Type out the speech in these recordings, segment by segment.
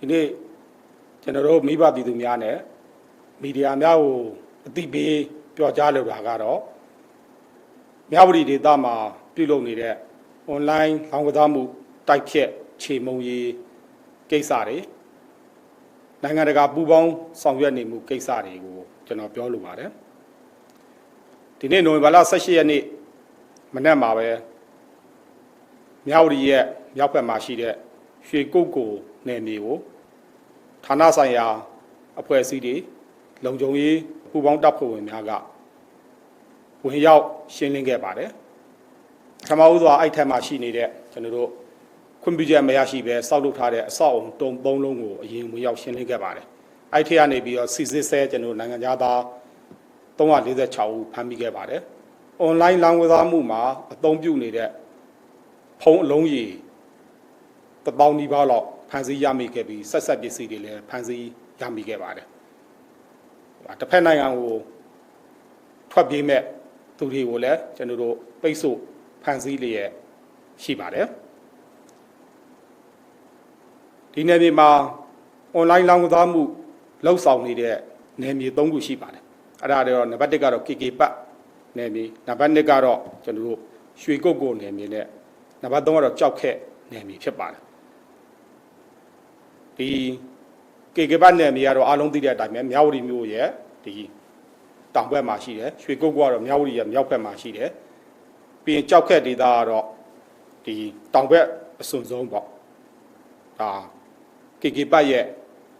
ဒီနေ့ကျွန်တော်တို့မိဘပြည်သူများနဲ့မီဒီယာများကိုအသိပေးပြောကြားလိုတာကတော့မြဝတီဒေသမှာပြုလုပ်နေတဲ့ online လောင်းကစားမှုတိုက်ဖြတ်ခြေမုံရီကိစ္စတွေနိုင်ငံတကာပူးပေါင်းဆောင်ရွက်နေမှုကိစ္စတွေကိုကျွန်တော်ပြောလိုပါတယ်ဒီနေ့နိုဝင်ဘာလ18ရက်နေ့မနက်မှာပဲမြဝတီရဲ့မြောက်ဘက်မှာရှိတဲ့ရွှေကုတ်ကိုနယ်မြေကို ဌာနဆိုင်ရာအဖွဲ့အစည်းတွေလုံခြုံရေးပူးပေါင်းတပ်ဖွဲ့ဝင်များကဝင်ရောက်ရှင်းလင်းခဲ့ပါတယ်ပထမဦးစွာအဲ့ထက်မှရှိနေတဲ့ကျွန်တော်တို့ခွင့်ပြုချက်မရရှိပဲစောက်လုပ်ထားတဲ့အဆောက်အုံတုံသုံးလုံးကိုအရင်ဝင်ရောက်ရှင်းလင်းခဲ့ပါတယ်အဲ့ထက်ကနေပြီးတော့စီစစ်ဆဲကျွန်တော်တို့နိုင်ငံသား346ဦးဖမ်းမိခဲ့ပါတယ်။ online လောင်းကစားမှုမှာအသုံးပြုနေတဲ့ဖုံးအလုံးကြီးတပေါင်းနီးပါးလောက် ဖမ်းဆီးရမိခဲ့ပြီးဆက်ဆက်ပစ္စည်းတွေလည်းဖမ်းဆီးရမိခဲ့ပါတယ်။တစ်ဖက်နိုင်ငံကိုထွက်ပြေးမဲ့သူတွေကိုလည်းကျွန်တော်တို့ပိတ်ဆို့ဖမ်းဆီးလျက်ရှိပါတယ်။ဒီနယ်မြေမှာ online လောင်းကစားမှုလှုပ်ဆောင်နေတဲ့နယ်မြေ၃ခုရှိပါတယ်။အဲ့ဒါတွေတော့နံပါတ်1ကတော့ KK ပတ်နယ်မြေနံပါတ်2ကတော့ကျွန်တော်တို့ရွှေကုတ်ကိုနယ်မြေနဲ့နံပါတ်3ကတော့ကြောက်ခက်နယ်မြေဖြစ်ပါတယ် ဒီ KK ပတ်နယ်မြေကတော့အားလုံးသိတဲ့အတိုင်းပဲမြဝတီမြို့ရဲ့ဒီတောင်ဘက်မှာရှိတယ်ရွှေကုတ်ကတော့မြဝတီရဲ့မြောက်ဘက်မှာရှိတယ်ပြီးရင်ကြောက်ခက်ဒေသကတော့ဒီတောင်ဘက်အစွန်ဆုံးပေါ့ဒါ KK ပတ်ရဲ့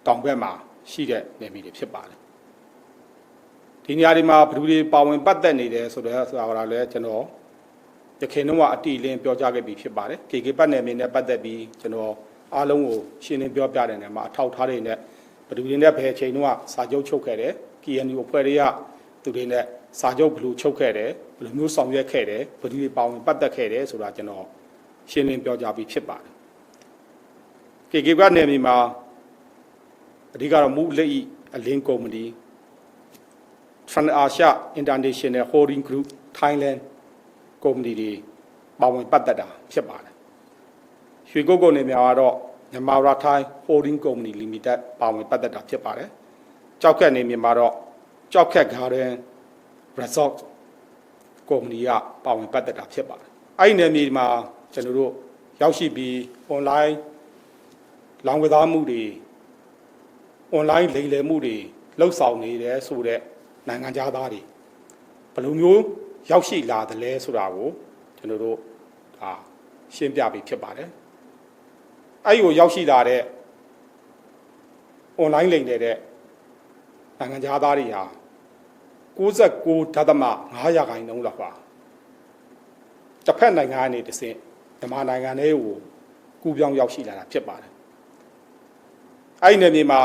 တောင်ဘက်မှာရှိတဲ့နယ်မြေတွေဖြစ်ပါတယ်ဒီနေရာဒီမှာဘယ်သူတွေပါဝင်ပတ်သက်နေတယ်ဆိုတော့ဆိုတာကလည်းကျွန်တော်ရခိုင်တော့အတီလင်းပြောကြားခဲ့ပြီးဖြစ်ပါတယ် KK ပတ်နယ်မြေနဲ့ပတ်သက်ပြီးကျွန်တော် အားလုံးကိုရှင်းလင်းပြောပြတဲ့နေရာမှာအထောက်ထားတွေနဲ့ဘယ်သူတွေနဲ့ဘယ်အချိန်တော့စာချုပ်ချုပ်ခဲ့တယ် KNU အဖွဲ့တွေကသူတွေနဲ့စာချုပ်ဘယ်လိုချုပ်ခဲ့တယ်ဘယ်လိုမျိုးဆောင်ရွက်ခဲ့တယ်ဘယ်သူတွေပါဝင်ပတ်သက်ခဲ့တယ်ဆိုတာကျွန်တော်ရှင်းလင်းပြောကြားပြီးဖြစ်ပါတယ် KK ပတ်နယ်မြေမှာအဓိကတော့မူလက်ဤအလင်းကုမ္ပဏီ Trans-Asia International Holding Group Thailand ကုမ္ပဏီတွေပါဝင်ပတ်သက်တာဖြစ်ပါတယ်။ ရွှေကုတ်ကုန်းနေများကတော့မြန်မာရာထိုင်း Holding Company Limited ပါဝင်ပတ်သက်တာဖြစ်ပါတယ်။ကြောက်ခက်နေမြန်မာတော့ကြောက်ခက် Garden Resort ကုမ္ပဏီကပါဝင်ပတ်သက်တာဖြစ်ပါတယ်။အဲ့ဒီနယ်မြေမှာကျွန်တော်တို့ရောက်ရှိပြီး online လောင်းကစားမှုတွေ online လိမ်လည်မှုတွေလှုပ်ဆောင်နေတယ်ဆိုတဲ့နိုင်ငံသားတွေဘယ်လိုမျိုးရောက်ရှိလာသလဲဆိုတာကိုကျွန်တော်တို့ဒါရှင်းပြပြီးဖြစ်ပါတယ် အဲ့ဒီကိုရောက်ရှိလာတဲ့ online လိမ်နေတဲ့နိုင်ငံသားတွေဟာ69ဓာတ်သမ9ရာခိုင်နှုန်းလောက်ပါတစ်ဖက်နိုင်ငံကနေတစ်ဆင့်မြန်မာနိုင်ငံလေးကိုကူးပြောင်းရောက်ရှိလာတာဖြစ်ပါတယ်အဲ့ဒီနယ်မြေမှာ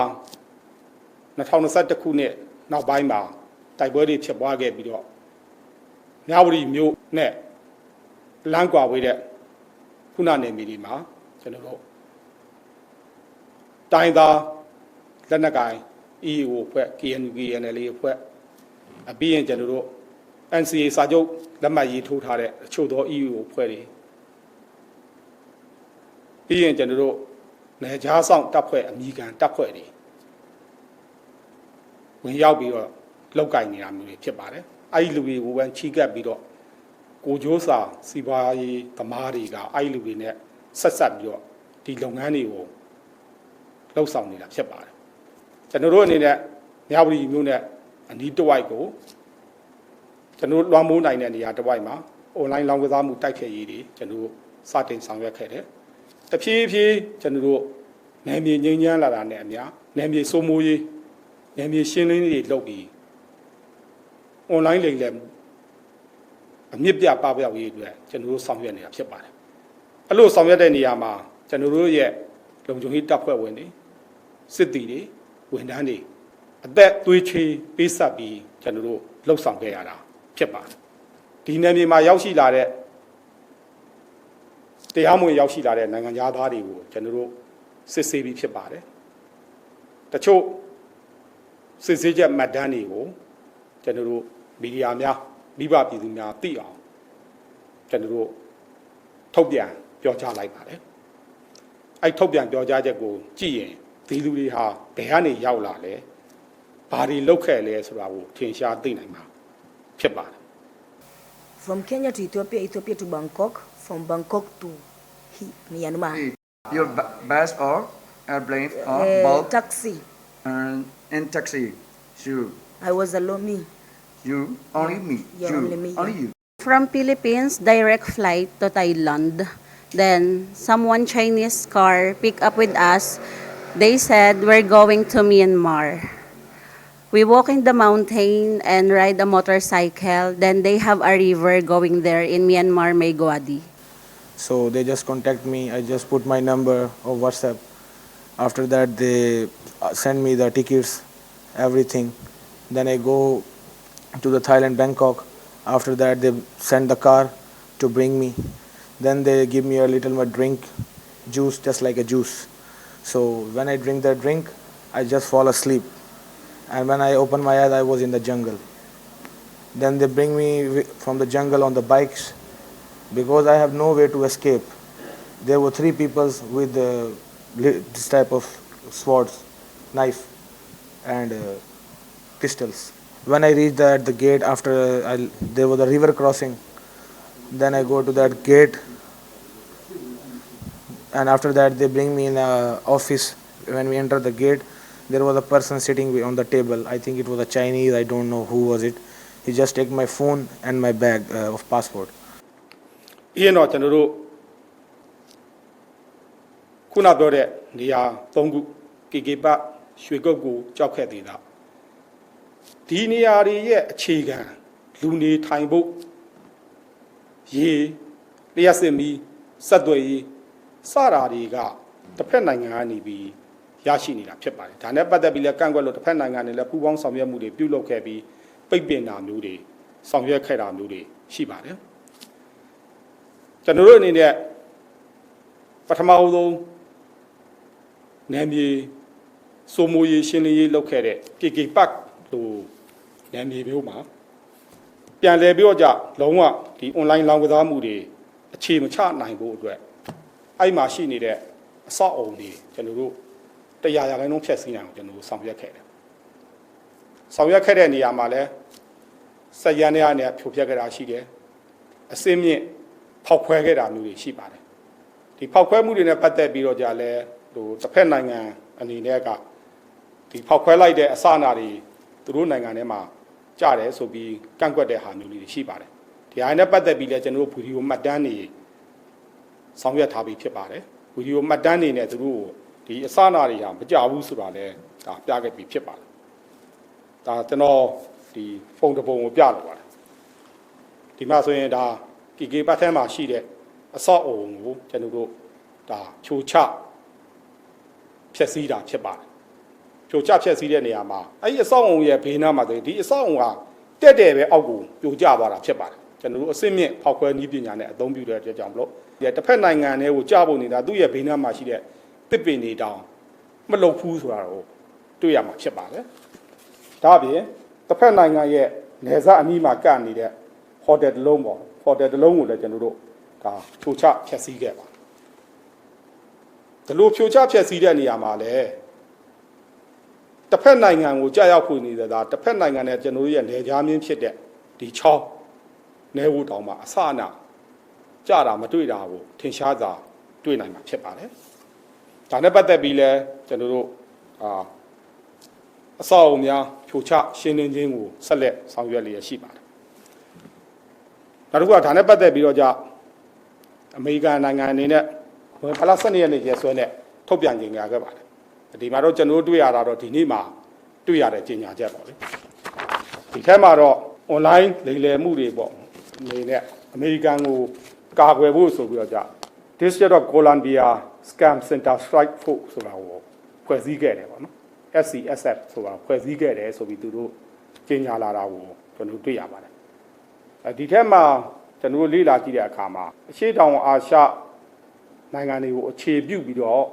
2021ခုနှစ်နောက်ပိုင်းမှာတိုက်ပွဲတွေဖြစ်ပွားခဲ့ပြီးတော့မြဝတီမြို့နဲ့လမ်းကွာဝေးတဲ့ခုနနယ်မြေတွေမှာကျွန်တော်တို့ တိုင်းသားလက်နက်ကိုင် EAO အဖွဲ့ KNU/KNL အဖွဲ့အပြီးရင်ကျွန်တော်တို့ NCA စာချုပ်လက်မှတ်ရေးထိုးထားတဲ့အချို့သော EAO အဖွဲ့တွေပြီးရင်ကျွန်တော်တို့နယ်ခြားဆောင်တပ်ဖွဲ့အမိခံတပ်ဖွဲ့တွေဝင်ရောက်ပြီးတော့လောက်ကင်နေတာမျိုးတွေဖြစ်ပါတယ်အဲ့ဒီလူတွေကိုဝမ်းချီးကပ်ပြီးတော့ကိုကျိုးစာစီပွားရေးသမားတွေကအဲ့ဒီလူတွေနဲ့ဆက်ဆက်ပြီးတော့ဒီလုပ်ငန်းတွေကို လှုပ်ဆောင်နေတာဖြစ်ပါတယ်ကျွန်တော်တို့အနေနဲ့မြဝတီမြို့နဲ့အနီးတစ်ဝိုက်ကိုကျွန်တော်တို့လွှမ်းမိုးနိုင်တဲ့နေရာတစ်ဝိုက်မှာ online လောင်းကစားမှုတိုက်ခိုက်ရေးတွေကျွန်တော်တို့စတင်ဆောင်ရွက်ခဲ့တယ်တဖြည်းဖြည်းကျွန်တော်တို့နယ်မြေငြိမ်းချမ်းလာတာနဲ့အများနယ်မြေစိုးမိုးရေးနယ်မြေရှင်းလင်းရေးလုပ်ပြီး online လိမ်လည်မှုအမြင့်ပြပပျောက်ရေးအတွက်ကျွန်တော်တို့ဆောင်ရွက်နေတာဖြစ်ပါတယ်အဲ့လိုဆောင်ရွက်တဲ့နေရာမှာကျွန်တော်တို့ရဲ့လုံခြုံရေးတပ်ဖွဲ့ဝင်တွေ စစ်တီတွေဝန်ထမ်းတွေအသက်သွေးချေးပေးဆက်ပြီးကျွန်တော်တို့လှုပ်ဆောင်ခဲ့ရတာဖြစ်ပါတယ်ဒီနယ်မြေမှာရောက်ရှိလာတဲ့တရားမဝင်ရောက်ရှိလာတဲ့နိုင်ငံသားတွေကိုကျွန်တော်တို့စစ်ဆေးပြီးဖြစ်ပါတယ်တချို့စစ်ဆေးချက်မှတ်တမ်းတွေကိုကျွန်တော်တို့မီဒီယာများမိဘပြည်သူများသိအောင်ကျွန်တော်တို့ထုတ်ပြန်ပြောကြားလိုက်ပါတယ်အဲ့ထုတ်ပြန်ပြောကြားချက်ကိုကြည့်ရင် ဒီလူတွေဟာဘယ်ကနေရောက်လာလဲဘာတွေလုပ်ခဲ့လဲဆိုတာကိုထင်ရှားသိနိုင်မှာဖြစ်ပါတယ် From Kenya to Ethiopia, Ethiopia to Bangkok, from Bangkok to Hi- Myanmar. Your bu- bus or airplane or Uh, boat taxi. and in taxi. You, I was alone, me. you, only me. Yeah, you, only me, yeah. you. From Philippines, direct flight to Thailand. Then someone Chinese car pick up with us. they said we're going to Myanmar. We walk in the mountain and ride a motorcycle. Then they have a river going there in Myanmar, Megawadi. So they just contact me. I just put my number of WhatsApp. After that, they uh, send me the tickets, everything. Then I go to the Thailand, Bangkok. After that, they send the car to bring me. Then they give me a little bit drink, juice, just like a juice. So when I drink that drink, I just fall asleep. And when I open my eyes, I was in the jungle. Then they bring me from the jungle on the bikes because I have no way to escape. There were three people with uh, this type of swords, knife, and uh, pistols. When I reached the, the gate, after I, there was a river crossing, then I go to that gate, and after that they bring me in a office. When we enter the gate there was a person sitting on the table. I think it was a chinese. I don't know who was it. He just took my phone and my bag uh, of passport. ಏನು ಜನರು ಕುನಾ ದೊರೆ ನಿಯಾ ತೊಂಗು ಕಿಗಿಪ ಶ್ವಿಗೊಗ್ಗು ಚೌಕೆ ದೀದ ದೀನಿಯಾರಿಯ ಚೀಗ ಲೂನಿ ಥಾಯ್ಬು ಈ ರಿಯಾಸೆಮಿ ಸದ್ವಯಿ စစ်မီဆက်သွယ်ရေးစတာတွေကတစ်ဖက်နိုင်ငံကနေပြီးရရှိနေတာဖြစ်ပါတယ်ဒါနဲ့ပတ်သက်ပြီးလည်းကန့်ကွက်လို့တစ်ဖက်နိုင်ငံတွေလည်းပူးပေါင်းဆောင်ရွက်မှုတွေပြုလုပ်ခဲ့ပြီးပိတ်ပင်တာမျိုးတွေဆောင်ရွက်ခဲ့တာမျိုးတွေရှိပါတယ်ကျွန်တော်တို့အနေနဲ့ပထမအဆုံးနယ်မြေစိုးမိုးရေးရှင်းလင်းရေးလုပ်ခဲ့တဲ့ KK Park လို့နယ်မြေမျိုးမှာပြန်လည်ပြီးတော့ကြလုံးဝဒီ online လောင်းကစားမှုတွေအခြေမချနိုင်ဖို့အတွက် အဲ့မှာရှိနေတဲ့အဆောက်အုံတွေကျွန်တော်တို့တရားရာခိုင်နှုန်းဖြည့်ဆည်းနိုင်အောင်ကျွန်တော်တို့ဆောင်ရွက်ခဲ့တယ်ဆောင်ရွက်ခဲ့တဲ့နေရာမှာလည်းစက်ရန်တွေနဲ့ဖြိုဖျက်ခဲ့တာရှိတယ်အစင်းမြင့်ဖောက်ခွဲခဲ့တာမျိုးတွေရှိပါတယ်ဒီဖောက်ခွဲမှုတွေနဲ့ပတ်သက်ပြီးတော့じゃလဲဟိုတစ်ဖက်နိုင်ငံအနေနဲ့ကဒီဖောက်ခွဲလိုက်တဲ့အစအနာတွေသူတို့နိုင်ငံထဲမှာကြားတယ်ဆိုပြီးကန့်ကွက်တဲ့ဟာမျိုးလေးတွေရှိပါတယ်ဒီဟာနဲ့ပတ်သက်ပြီးလဲကျွန်တော်တို့ဗီဒီယိုမှတ်တမ်းတွေ ဆောင်ရွက်ထားပြီးဖြစ်ပါတယ်ဗီဒီယိုမှတ်တမ်းတွေနဲ့သူတို့ကိုဒီအစအနာတွေဟာမကြဘူးဆိုတာလဲဒါပြခဲ့ပြီးဖြစ်ပါတယ်ဒါကျွန်တော်ဒီဖုန်းတစ်ပုံကိုပြလို့ပါတယ်ဒီမှာဆိုရင်ဒါကီကေပတ်ထဲမှာရှိတဲ့အဆောက်အုံကိုကျွန်တော်တို့ဒါဖြိုချဖျက်ဆီးတာဖြစ်ပါတယ်ဖြိုချဖျက်ဆီးတဲ့နေရာမှာအဲ့ဒီအဆောက်အုံရဲ့ဘေးနားမှာဆိုရင်ဒီအဆောက်အုံကတက်တယ်ပဲအောက်ကိုပြိုကျသွားတာဖြစ်ပါတယ် ကျွန်တော်တို့အစစ်မြင့်ဖောက်ခွဲနည်းပညာနဲ့အသုံးပြုတဲ့အတွက်ကြောင့်မလို့ဒီတစ်ဖက်နိုင်ငံတွေကိုကြားဖို့နေတာသူ့ရဲ့ဘေးနားမှာရှိတဲ့တစ်ပင်တွေတောင်မလုံဘူးဆိုတာကိုတွေ့ရမှာဖြစ်ပါတယ်ဒါအပြင်တစ်ဖက်နိုင်ငံရဲ့နေစားအနီးမှာကပ်နေတဲ့ဟိုတယ်တစ်လုံးပေါ့ဟိုတယ်တစ်လုံးကိုလည်းကျွန်တော်တို့ဒါဖြိုချဖျက်ဆီးခဲ့ပါဒီလိုဖြိုချဖျက်ဆီးတဲ့နေရာမှာလည်းတစ်ဖက်နိုင်ငံကိုကြာရောက်ခွင့်နေတဲ့ဒါတစ်ဖက်နိုင်ငံနဲ့ကျွန်တော်တို့ရဲ့နေကြားမင်းဖြစ်တဲ့ဒီချောင်း နေဝတောင်မှာအစအနကြာတာမတွေ့တာကိုထင်ရှားစွာတွေ့နိုင်မှာဖြစ်ပါတယ်ဒါနဲ့ပတ်သက်ပြီးလဲကျွန်တော်တို့အာအဆောက်အအုံများဖြိုချရှင်းလင်းခြင်းကိုဆက်လက်ဆောင်ရွက်လျက်ရှိပါတယ်နောက်တစ်ခုကဒါနဲ့ပတ်သက်ပြီးတော့じゃအမေရိကန်နိုင်ငံအနေနဲ့ဝင်ဖလား12ရက်နေ့ကျဆွဲနဲ့ထုတ်ပြန်ကြေညာခဲ့ပါတယ်ဒီမှာတော့ကျွန်တော်တို့တွေ့ရတာတော့ဒီနေ့မှာတွေ့ရတဲ့ကြေညာချက်ပေါ့လေဒီထဲမှာတော့ online လိမ်လည်မှုတွေပေါ့ အနေနဲ့အမေရိကန်ကိုကာကွယ်ဖို့ဆိုပြီးတော့じゃ District of Columbia Scam Center Strike Force ဆိုတာကိုဖွဲ့စည်းခဲ့တယ်ပေါ့နော် SCSF ဆိုတာဖွဲ့စည်းခဲ့တယ်ဆိုပြီးသူတို့ကြေညာလာတာကိုကျွန်တော်တို့တွေ့ရပါတယ်အဲဒီထဲမှာကျွန်တော်တို့လေ့လာကြည့်တဲ့အခါမှာအရှိတောင်အာရှနိုင်ငံတွေကိုအခြေပြုပြီးတော့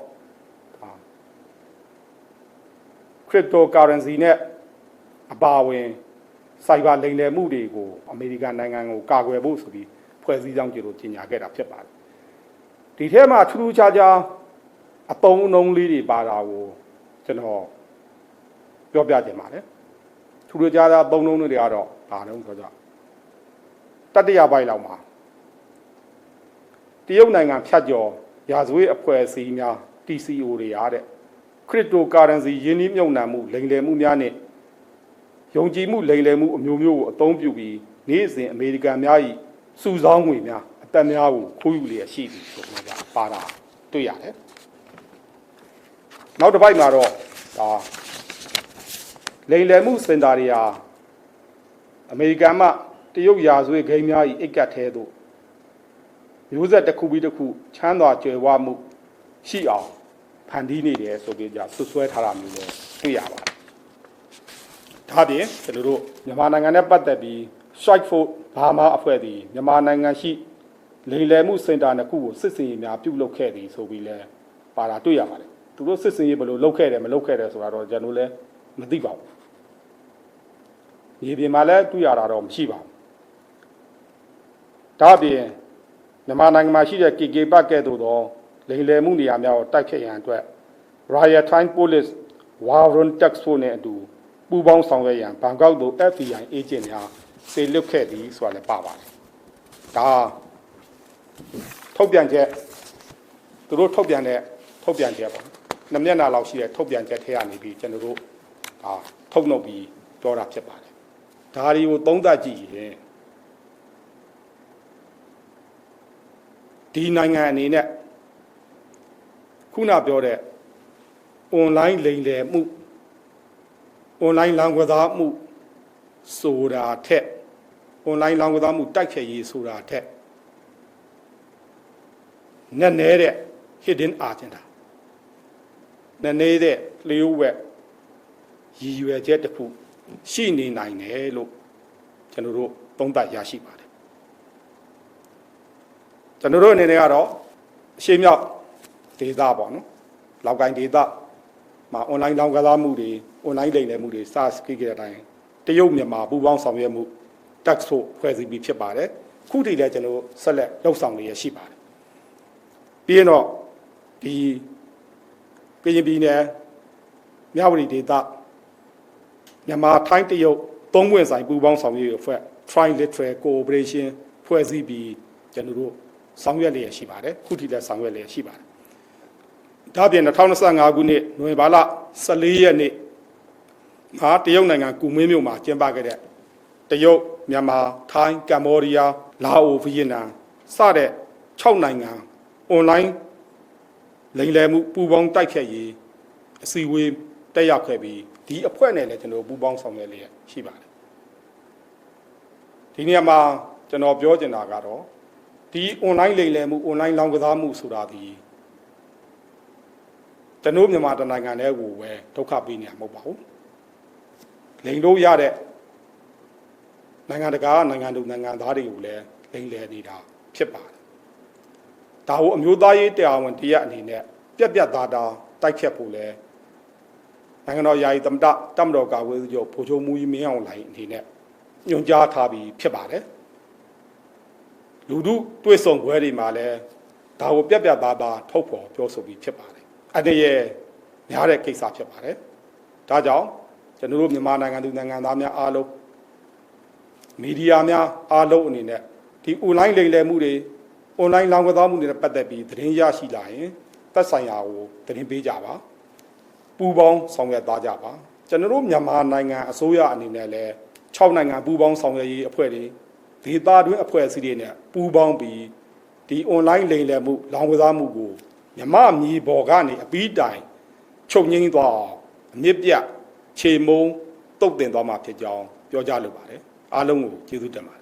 ခရစ်တိုကာရန်စီနဲ့အပါအဝင် စိုက်ဘာလိမ်လည်မှုတွေကိုအမေရိကန်နိုင်ငံကိုကာကွယ်ဖို့ဆိုပြီးဖွဲ့စည်းကြောင်းကြလို့ကြီးညာခဲ့တာဖြစ်ပါတယ်ဒီထဲမှာထူးထူးခြားခြားအတုံးအနှုံးလေးတွေပါတာကိုကျွန်တော်ပြောပြခြင်းပါတယ်ထူးထူးခြားခြားသုံးလုံးတွေကတော့ဘာလို့ဆိုတော့တတိယပိုင်းလောက်မှာတရုတ်နိုင်ငံဖြတ်ကျော်ရာဇဝတ်အဖွဲ့အစည်းများ TCO တွေရတဲ့ cryptocurrency ယင်းနှိမ့်မြုပ်နှံမှုလိမ်လည်မှုများနဲ့ ယုံကြည်မှုလိမ်လည်မှုအမျိုးမျိုးကိုအသုံးပြုပြီးနေ့စဉ်အမေရိကန်များ၏စုဆောင်းငွေများအသက်များကိုခိုးယူလျက်ရှိသည်ဆိုတော့ပါတာတွေ့ရတယ်နောက်တစ်ပိုက်မှာတော့ဒါလိမ်လည်မှုစင်တာတွေဟာအမေရိကန်မှတရုတ်ရာဇဝတ်ဂိမ်းများ၏အိတ်ကတ်သေးသို့မျိုးဆက်တစ်ခုပြီးတစ်ခုချမ်းသာကြွယ်ဝမှုရှိအောင်ဖန်တီးနေတယ်ဆိုပြီးကြဆွဆွဲထားတာမျိုးလည်းတွေ့ရပါတယ်။ ဒါပြင်ကျွန်တော်တို့မြန်မာနိုင်ငံနဲ့ပတ်သက်ပြီး Strike Force ဘာမှအဖွဲ့သည်မြန်မာနိုင်ငံရှိလိမ်လည်မှုစင်တာတစ်ခုကိုစစ်စင်ရေးများပြုလုပ်ခဲ့သည်ဆိုပြီးလဲပါတာတွေ့ရပါတယ်။သူတို့စစ်စင်ရေးဘယ်လိုလုပ်ခဲ့တယ်မလုပ်ခဲ့တယ်ဆိုတာတော့ကျွန်တော်လည်းမသိပါဘူး။ဒီပြင်မှာလည်းတွေ့ရတာတော့မရှိပါဘူး။ဒါပြင်မြန်မာနိုင်ငံမှာရှိတဲ့ KK ပတ်ကဲ့သို့သောလိမ်လည်မှုနေရာများကိုတိုက်ဖျက်ရန်အတွက် Royal Thai Police Warren Tax Force နဲ့အတူ ပူးပေါင်းဆောင်ရွက်ရန်ဘန်ကောက်သို့ FBI agent များစေလွှတ်ခဲ့သည်ဆိုတာလည်းပါပါတယ်။ဒါထုတ်ပြန်ချက်သူတို့ထုတ်ပြန်တဲ့ထုတ်ပြန်ချက်ပေါ့။နှစ်မျက်နှာလောက်ရှိတဲ့ထုတ်ပြန်ချက်ထဲကနေပြီးကျွန်တော်တို့ဒါထုတ်နှုတ်ပြီးပြောတာဖြစ်ပါတယ်။ဒါတွေကိုသုံးသပ်ကြည့်ရင်ဒီနိုင်ငံအနေနဲ့ခုနပြောတဲ့ online လိမ်လည်မှု online လောင်းကစားမှုဆိုတာထက် online လောင်းကစားမှုတိုက်ခိုက်ရေးဆိုတာထက်နက်နဲတဲ့ hidden agenda နက်နဲတဲ့လျှို့ဝှက်ရည်ရွယ်ချက်တစ်ခုရှိနေနိုင်တယ်လို့ကျွန်တော်တို့သုံးသပ်ရရှိပါတယ်ကျွန်တော်တို့အနေနဲ့ကတော့အရှိမြောက်ဒေသပေါ့နော်လောက်ကိုင်းဒေသမှာ online လောင်းကစားမှုတွေ online လိမ်လည်မှုတွေစကိကြတဲ့အတိုင်းတရုတ်မြန်မာပူးပေါင်းဆောင်ရွက်မှု tax ဖို့ဖွဲ့စည်းပြီးဖြစ်ပါတယ်ခုထိလည်းကျွန်တော်ဆက်လက်လှုပ်ဆောင်နေရရှိပါတယ်ပြီးရင်တော့ဒီကရင်ပြည်နယ်မြဝတီဒေသမြန်မာထိုင်းတရုတ်သုံးပွင့်ဆိုင်ပူးပေါင်းဆောင်ရွက်ရေးအဖွဲ့ Trilateral Cooperation ဖွဲ့စည်းပြီးကျွန်တော်တို့ဆောင်ရွက်လျက်ရှိပါတယ်ခုထိလည်းဆောင်ရွက်လျက်ရှိပါတယ်ဒါပြင်2025ခုနှစ်နိုဝင်ဘာလ14ရက်နေ့ မှာတရုတ်နိုင်ငံကူမင်းမြို့မှာကျင်းပခဲ့တဲ့တရုတ်မြန်မာထိုင်းကမ္ဘောဒီးယားလာအိုဗီယက်နမ်စတဲ့6နိုင်ငံအွန်လိုင်းလိမ်လည်မှုပူးပေါင်းတိုက်ခတ်ရေးအစည်းအဝေးတက်ရောက်ခဲ့ပြီးဒီအဖွဲ့နဲ့လည်းကျွန်တော်ပူးပေါင်းဆောင်ရွက်လျက်ရှိပါတယ်ဒီနေရာမှာကျွန်တော်ပြောချင်တာကတော့ဒီ online လိမ်လည်မှု online လောင်းကစားမှုဆိုတာဒီကျွန်တော်မြန်မာတိုင်းနိုင်ငံထဲကိုပဲဒုက္ခပေးနေမှာမဟုတ်ပါဘူး လိမ်လို့ရတဲ့နိုင်ငံတကာနိုင်ငံသူနိုင်ငံသားတွေကိုလည်းလိမ်လည်နေတာဖြစ်ပါတယ်ဒါကိုအမျိုးသားရေးတရားဝင်တရားအနေနဲ့ပြက်ပြက်သားသားတိုက်ခတ်ဖို့လဲနိုင်ငံတော်ယာယီသမ္မတတမတော်ကာကွယ်ရေးချုပ်ဗိုလ်ချုပ်မူကြီးမင်းအောင်လှိုင်အနေနဲ့ညွှန်ကြားထားပြီးဖြစ်ပါတယ်လူတို့တွေ့ဆုံပွဲတွေမှာလည်းဒါကိုပြက်ပြက်သားသားထုတ်ဖော်ပြောဆိုပြီးဖြစ်ပါတယ်အတရေများတဲ့ကိစ္စဖြစ်ပါတယ်ဒါကြောင့် ကျွန်တော်တို့မြန်မာနိုင်ငံသူနိုင်ငံသားများအားလုံးမီဒီယာများအားလုံးအနေနဲ့ဒီ online လိမ်လည်မှုတွေ online လောင်းကစားမှုတွေနဲ့ပတ်သက်ပြီးသတင်းရရှိလာရင်သက်ဆိုင်ရာကိုသတင်းပေးကြပါပူးပေါင်းဆောင်ရွက်သားကြပါကျွန်တော်တို့မြန်မာနိုင်ငံအစိုးရအနေနဲ့လည်း6နိုင်ငံပူးပေါင်းဆောင်ရွက်ရေးအဖွဲ့တွေဒေသတွင်းအဖွဲ့အစည်းတွေနဲ့ပူးပေါင်းပြီးဒီ online လိမ်လည်မှုလောင်းကစားမှုကိုမြမမြေပေါ်ကနေအပီးတိုင်ချုပ်ငိမ့်သွားအောင်အမြင့်ပြတ် ခြေမုံတုတ်တင်သွားမှာဖြစ်ကြောင်းပြောကြားလိုပါတယ်အားလုံးကိုကျေးဇူးတင်ပါတယ်